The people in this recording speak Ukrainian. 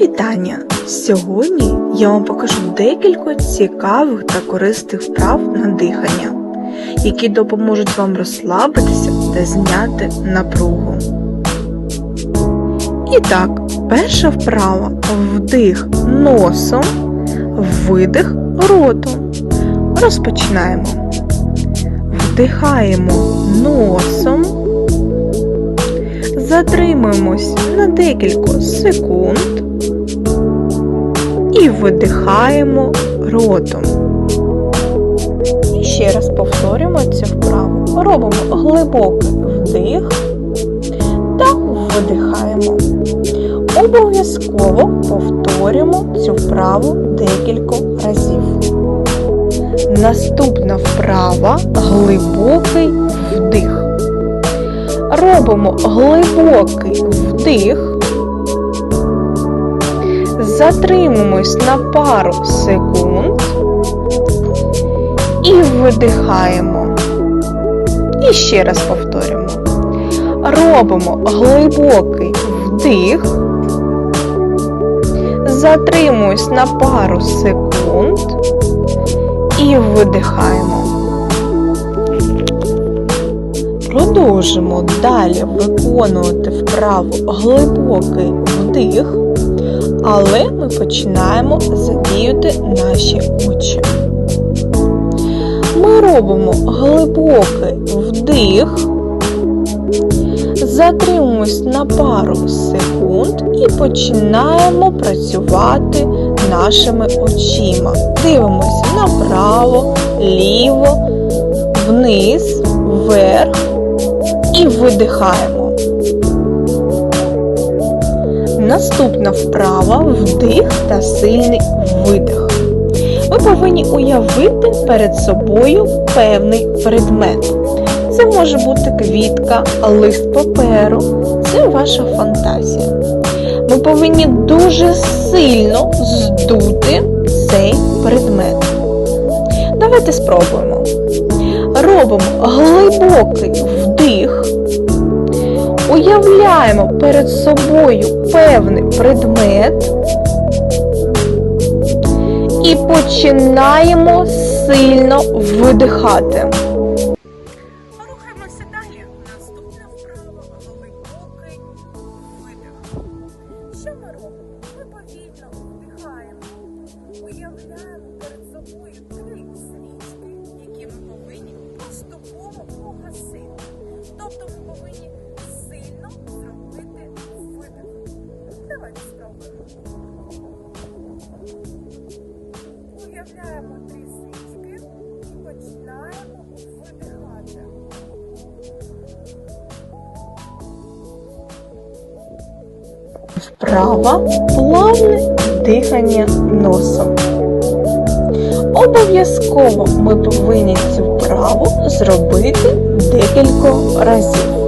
Вітання! Сьогодні я вам покажу декілька цікавих та корисних вправ на дихання, які допоможуть вам розслабитися та зняти напругу. І так, перша вправа вдих носом, видих ротом. Розпочинаємо. Вдихаємо носом. Затримуємось на декілька секунд і видихаємо ротом. І ще раз повторюємо цю вправу. Робимо глибокий вдих та видихаємо. Обов'язково повторюємо цю вправу декілька разів. Наступна вправа глибокий вдих. Робимо глибокий вдих, затримуємось на пару секунд і видихаємо. І ще раз повторюємо. Робимо глибокий вдих, затримуємось на пару секунд і видихаємо. Продовжимо далі виконувати вправу глибокий вдих, але ми починаємо задіяти наші очі. Ми робимо глибокий вдих, затримуємось на пару секунд і починаємо працювати нашими очима. Дивимося направо, ліво, вниз, вверх і видихаємо. Наступна вправа вдих та сильний видих. Ви повинні уявити перед собою певний предмет. Це може бути квітка, лист паперу, це ваша фантазія. Ми повинні дуже сильно здути цей предмет. Давайте спробуємо. Робимо глибокий вдих, уявляємо перед собою певний предмет і починаємо сильно видихати. Рухаємося далі. Наступна вправа глибокий видих. Що ми робимо? Ми повільно вдихаємо, уявляємо перед собою три свічки, які ми повинні поступово погасити. Тобто ми повинні сильно зробити видих. Давайте спробуємо. Уявляємо три свічки і починаємо видихати. Вправа плавне дихання носом. Обов'язково ми повинні цю вправу зробити декілька разів.